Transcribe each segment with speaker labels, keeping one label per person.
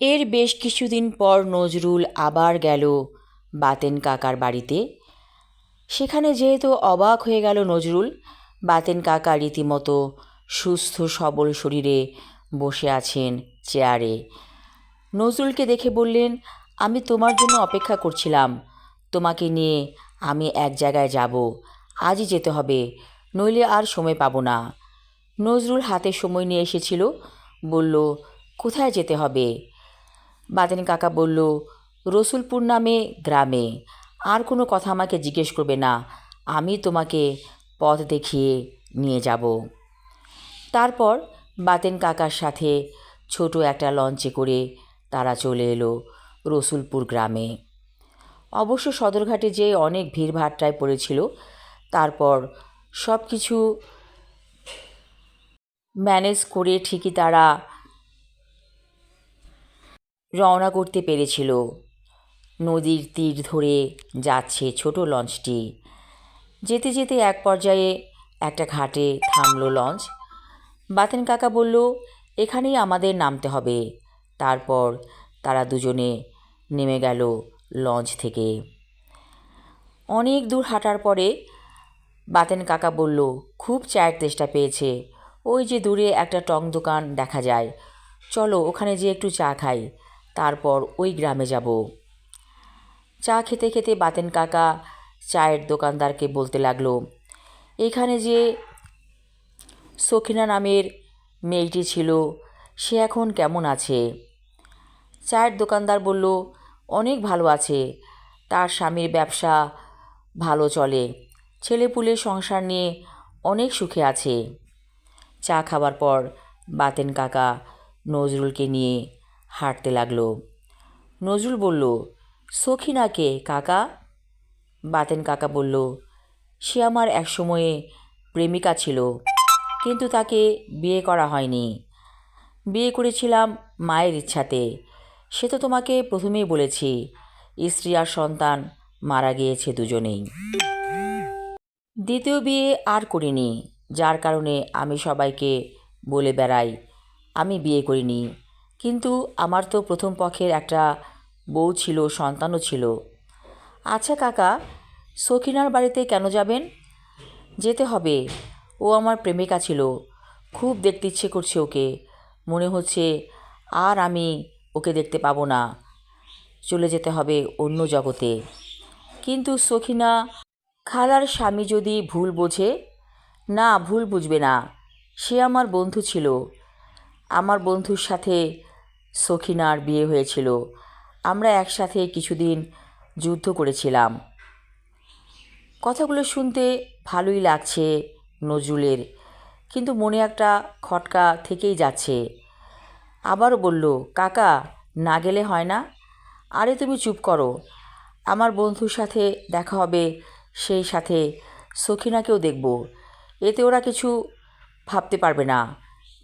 Speaker 1: এর বেশ কিছুদিন পর নজরুল আবার গেল বাতেন কাকার বাড়িতে। সেখানে যেহেতু অবাক হয়ে গেল নজরুল, বাতেন কাকা রীতিমতো সুস্থ সবল শরীরে বসে আছেন চেয়ারে। নজরুলকে দেখে বললেন, আমি তোমার জন্য অপেক্ষা করছিলাম। তোমাকে নিয়ে আমি এক জায়গায় যাব। আজই যেতে হবে, নইলে আর সময় পাবো না। নজরুল হাতে সময় নিয়ে এসেছিল, বলল, কোথায় যেতে হবে? বাতেন কাকা বলল, রসুলপুর নামে গ্রামে। আর কোনো কথা আমাকে জিজ্ঞেস করবে না। আমি তোমাকে পথ দেখিয়ে নিয়ে যাব। তারপর বাতেন কাকার সাথে ছোট একটা লঞ্চে করে তারা চলে এলো রসুলপুর গ্রামে। অবশ্য সদরঘাটে যে অনেক ভিড়ভাট্টায় পড়েছিল, তারপর সব কিছু ম্যানেজ করে ঠিকই তারা রওনা করতে পেরেছিল। নদীর তীর ধরে যাচ্ছে ছোট লঞ্চটি। যেতে যেতে এক পর্যায়ে একটা ঘাটে থামলো লঞ্চ। বাতেন কাকা বলল, এখানেই আমাদের নামতে হবে। তারপর তারা দুজনে নেমে গেল লঞ্চ থেকে। অনেক দূর হাঁটার পরে বাতেন কাকা বলল, খুব চায়ের তেষ্টা পেয়েছে। ওই যে দূরে একটা টং দোকান দেখা যায়। চলো ওখানে যেয়ে একটু চা খাই। তারপর ওই গ্রামে যাব। চা খেতে খেতে বাতেন কাকা চায়ের দোকানদারকে বলতে লাগল, এখানে যে সখিনা নামের মেয়েটি ছিল, সে এখন কেমন আছে? চায়ের দোকানদার বলল, অনেক ভালো আছে, তার স্বামীর ব্যবসা ভালো চলে ছেলেপুলে সংসার নিয়ে অনেক সুখে আছে। চা খাবার পর বাতেন কাকা নজরুলকে নিয়ে হাঁটতে লাগল। নজরুল বলল, সখিনাকে, কাকা? বাতেন কাকা বলল, সে আমার এক সময়ে প্রেমিকা ছিল, কিন্তু তাকে বিয়ে করা হয়নি। বিয়ে করেছিলাম মায়ের ইচ্ছাতে। সে তো তোমাকে প্রথমেই বলেছি, স্ত্রী আর সন্তান মারা গিয়েছে দুজনেই। দ্বিতীয় বিয়ে আর করিনি, যার কারণে আমি সবাইকে বলে বেড়াই, আমি বিয়ে করিনি। কিন্তু আমার তো প্রথম পক্ষের একটা বউ ছিল, সন্তানও ছিল। আচ্ছা কাকা, সখিনার বাড়িতে কেন যাবেন? যেতে হবে। ও আমার প্রেমিকা ছিল। খুব দেখতে ইচ্ছে করছে ওকে। মনে হচ্ছে আর আমি ওকে দেখতে পাবো না। চলে যেতে হবে অন্য জগতে। কিন্তু সখিনা, খালার স্বামী যদি ভুল বোঝে? না, ভুল বুঝবে না। সে আমার বন্ধু ছিল। আমার বন্ধুর সাথে সখিনার বিয়ে হয়েছিল। আমরা একসাথে কিছুদিন যুদ্ধ করেছিলাম। কথাগুলো শুনতে ভালোই লাগছে নজরুলের, কিন্তু মনে একটা খটকা থেকেই যাচ্ছে। আবারও বলল, কাকা, না গেলে হয় না? আরে তুমি চুপ করো। আমার বন্ধুর সাথে দেখা হবে, সেই সাথে সখিনাকেও দেখব। এতে ওরা কিছু ভাবতে পারবে না।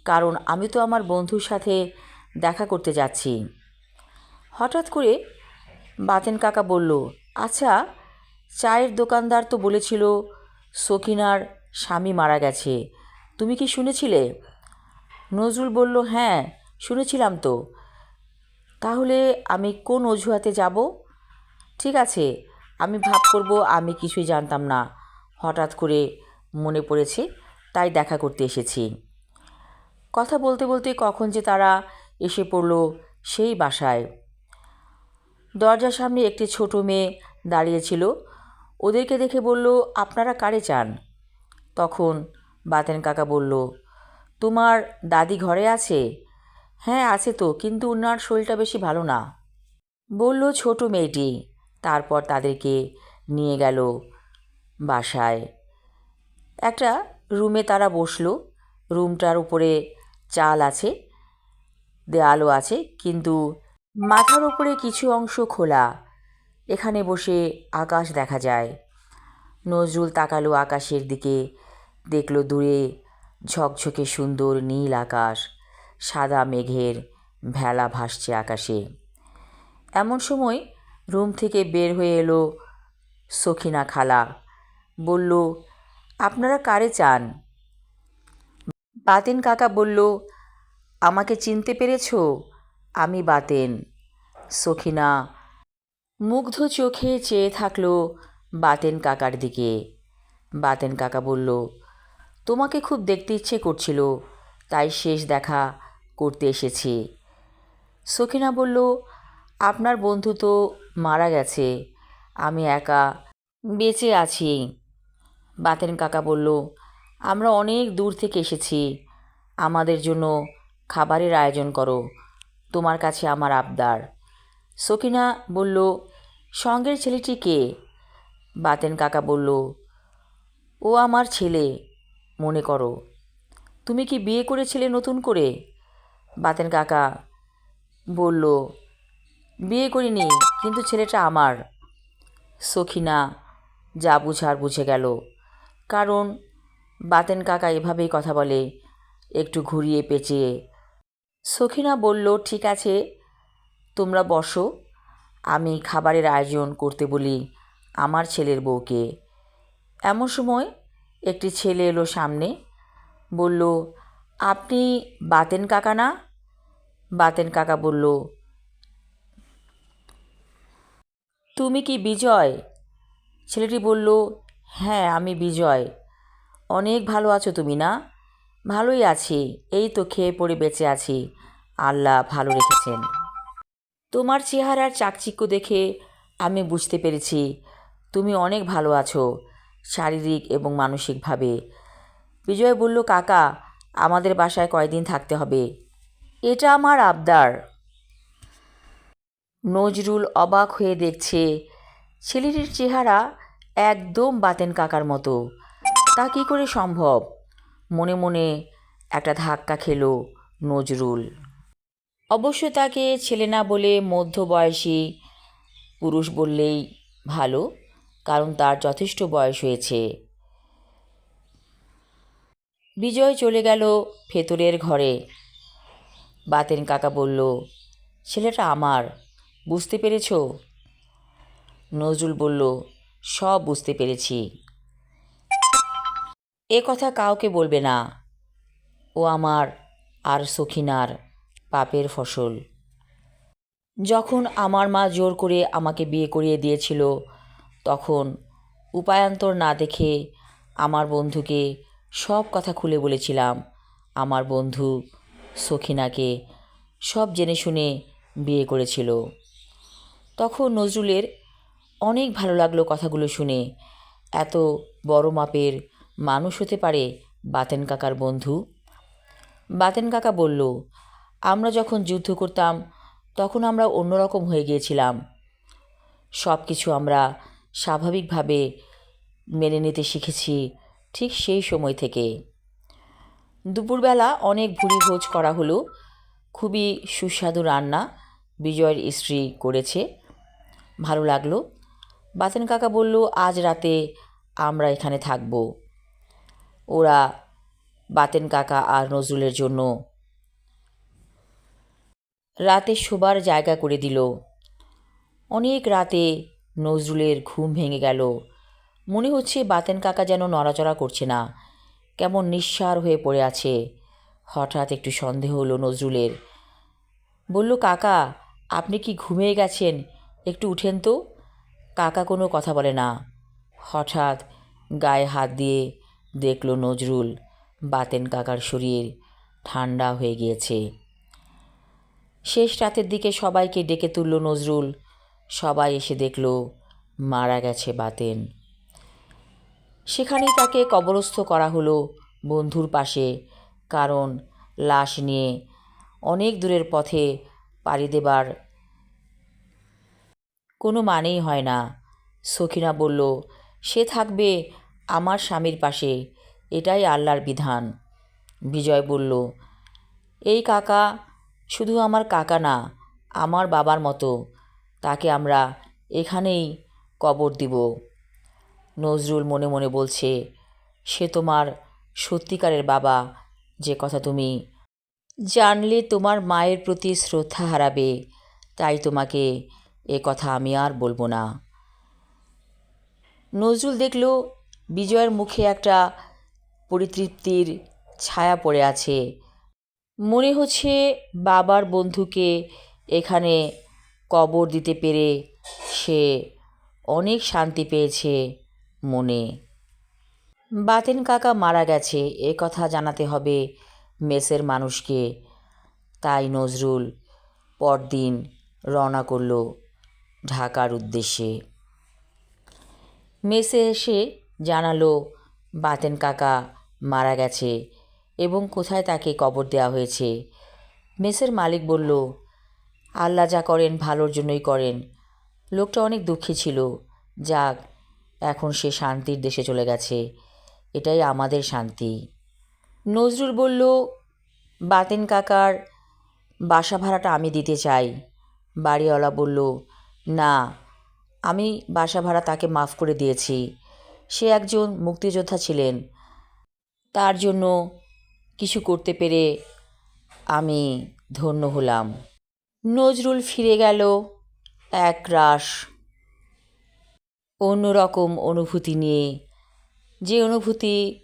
Speaker 1: কারণ আমি তো আমার বন্ধুর সাথে দেখা করতে যাচ্ছি। হঠাৎ করে বাতেন কাকা বলল আচ্ছা চায়ের দোকানদার তো বলেছিল সখিনার স্বামী মারা গেছে। তুমি কি শুনেছিলে? নজরুল বলল হ্যাঁ শুনেছিলাম তো। তাহলে আমি কোন অজুহাতে যাব? ঠিক আছে, আমি ভাব করব, আমি কিছুই জানতাম না। হঠাৎ করে মনে পড়েছে, তাই দেখা করতে এসেছি। কথা বলতে বলতে কখন যে তারা এসে পড়ল সেই বাসায়। দরজার সামনে একটি ছোট মেয়ে দাঁড়িয়েছিল ওদেরকে দেখে বলল, আপনারা কারে চান? তখন বাতেন কাকা বলল, তোমার দাদি ঘরে আছে? হ্যাঁ আছে তো, কিন্তু ওনার শরীরটা বেশি ভালো না। বলল ছোট মেয়েটি। তারপর তাদেরকে নিয়ে গেল বাসায়। একটা রুমে তারা বসল। রুমটার উপরে চাল আছে। দেয়ালও আছে, কিন্তু মাথার উপরে কিছু অংশ খোলা। এখানে বসে আকাশ দেখা যায়। নজরুল তাকালো আকাশের দিকে, দেখল দূরে ঝকঝকে সুন্দর নীল আকাশ, সাদা মেঘের ভেলা ভাসছে আকাশে। এমন সময় রুম থেকে বের হয়ে এলো সখিনা খালা। বলল, আপনারা কারে চান? বাতিন কাকা বলল আমাকে চিনতে পেরেছ? আমি বাতেন। সখিনা মুগ্ধ চোখে চেয়ে থাকল বাতেন কাকার দিকে। বাতেন কাকা বলল, তোমাকে খুব দেখতে ইচ্ছে করছিল, তাই শেষ দেখা করতে এসেছি। সখিনা বলল, আপনার বন্ধু তো মারা গেছে, আমি একা বেঁচে আছি। বাতেন কাকা বলল, আমরা অনেক দূর থেকে এসেছি, আমাদের জন্য খাবারের আয়োজন করো। তোমার কাছে আমার আবদার। সকিনা বলল, সঙ্গের ছেলেটি কে? বাতেন কাকা বলল, ও আমার ছেলে, মনে করো। তুমি কি বিয়ে করেছিলে নতুন করে? বাতেন কাকা বলল, বিয়ে করিনি, কিন্তু ছেলেটা আমার। সখিনা যা বুঝার বুঝে গেল। কারণ বাতেন কাকা এভাবেই কথা বলে, একটু ঘুরিয়ে পেঁচিয়ে সখিনা বলল, ঠিক আছে, তোমরা বসো। আমি খাবারের আয়োজন করতে বলি আমার ছেলের বউকে। এমন সময় একটি ছেলে এলো সামনে, বলল, আপনি বাতেন কাকা না? বাতেন কাকা বলল, তুমি কি বিজয়? ছেলেটি বলল হ্যাঁ আমি বিজয়। অনেক ভালো আছো তুমি না? ভালোই আছি, এই তো খেয়ে পড়ে বেঁচে আছি। আল্লাহ ভালো রেখেছেন। তোমার চেহারার চাকচিক্য দেখে আমি বুঝতে পেরেছি, তুমি অনেক ভালো আছো, শারীরিক এবং মানসিকভাবে। বিজয় বলল, কাকা, আমাদের বাসায় কয়দিন থাকতে হবে? এটা আমার আবদার। নজরুল অবাক হয়ে দেখছে, ছেলেটির চেহারা একদম বাতেন কাকার মতো। তা কী করে সম্ভব? মনে মনে একটা ধাক্কা খেলো নজরুল। অবশ্য তাকে ছেলে না বলে মধ্যবয়সী পুরুষ বললেই ভালো, কারণ তার যথেষ্ট বয়স হয়েছে। বিজয় চলে গেল ভেতরের ঘরে। বাতেন কাকা বলল, ছেলেটা আমার, বুঝতে পেরেছ? নজরুল বলল, সব বুঝতে পেরেছি। এ কথা কাউকে বলবে না। ও আমার আর সখিনার পাপের ফসল। যখন আমার মা জোর করে আমাকে বিয়ে করিয়ে দিয়েছিল, তখন উপায়ান্তর না দেখে আমার বন্ধুকে সব কথা খুলে বলেছিলাম। আমার বন্ধু সখিনাকে সব জেনে শুনে বিয়ে করেছিল। তখন নজরুলের অনেক ভালো লাগল কথাগুলো শুনে। এত বড় মাপের মানুষ হতে পারে বাতেন কাকার বন্ধু? বাতেন কাকা বলল, আমরা যখন যুদ্ধ করতাম, তখন আমরা অন্যরকম হয়ে গিয়েছিলাম। সব কিছু আমরা স্বাভাবিকভাবে মেনে নিতে শিখেছি ঠিক সেই সময় থেকে। দুপুরবেলা অনেক ভুড়ি ভোজ করা হলো। খুবই সুস্বাদু রান্না বিজয়ের স্ত্রী করেছে। ভালো লাগল। বাতেন কাকা বলল, আজ রাতে আমরা এখানে থাকব। ওরা বাতেন কাকা আর নজরুলের জন্য রাতে শোবার জায়গা করে দিল। অনেক রাতে নজরুলের ঘুম ভেঙে গেল। মনে হচ্ছে বাতেন কাকা যেন নড়াচড়া করছে না। কেমন নিঃসার হয়ে পড়ে আছে। হঠাৎ একটু সন্দেহ হলো নজরুলের। বলল, কাকা, আপনি কি ঘুমিয়ে গেছেন? একটু উঠেন তো। কাকা কোনো কথা বলে না। হঠাৎ গায়ে হাত দিয়ে দেখল নজরুল বাতেন কাকার শরীর ঠান্ডা হয়ে গিয়েছে। শেষ রাতের দিকে সবাইকে ডেকে তুলল নজরুল। সবাই এসে দেখল মারা গেছে বাতেন। সেখানেই তাকে কবরস্থ করা হলো বন্ধুর পাশে, কারণ লাশ নিয়ে অনেক দূরের পথে পাড়ি দেবার কোনো মানেই হয় না। সখিনা বলল, সে থাকবে আমার স্বামীর পাশে। এটাই আল্লাহর বিধান। বিজয় বলল, এই কাকা, শুধু আমার কাকা না, আমার বাবার মতো, তাকে আমরা এখানেই কবর দিব। নজরুল মনে মনে বলছে, সে তোমার সত্যিকারের বাবা, যে কথা তুমি জানলে তোমার মায়ের প্রতি শ্রদ্ধা হারাবে, তাই তোমাকে এ কথা আমি আর বলব না। নজরুল দেখল বিজয়ের মুখে একটা পরিতৃপ্তির ছায়া পড়ে আছে। মনে হচ্ছে বাবার বন্ধুকে এখানে কবর দিতে পেরে সে অনেক শান্তি পেয়েছে মনে। বাতেন কাকা মারা গেছে, এ কথা জানাতে হবে মেসের মানুষকে। তাই নজরুল পরদিন রওনা করল ঢাকার উদ্দেশ্যে। মেসে এসে জানালো, বাতেন কাকা, মারা গেছে এবং কোথায় তাকে কবর দেওয়া হয়েছে? মেসের মালিক বলল, আল্লাহ যা করেন ভালোর জন্যই করেন। লোকটা অনেক দুঃখী ছিল। যাক, এখন সে শান্তির দেশে চলে গেছে। এটাই আমাদের শান্তি। নজরুল বলল, বাতেন কাকার বাসা ভাড়াটা আমি দিতে চাই। বাড়িওয়ালা বলল, না, আমি বাসা ভাড়া তাকে মাফ করে দিয়েছি। সে একজন মুক্তিযোদ্ধা ছিলেন। তার জন্য কিছু করতে পেরে আমি ধন্য হলাম। নজরুল ফিরে গেল, এক রাস অন্যরকম অনুভূতি নিয়ে। যে অনুভূতি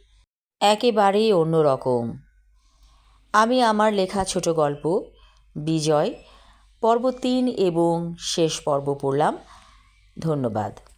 Speaker 1: একেবারেই অন্যরকম। আমি আমার লেখা ছোট গল্প, বিজয়, পর্ব তিন এবং শেষ পর্ব পড়লাম। ধন্যবাদ।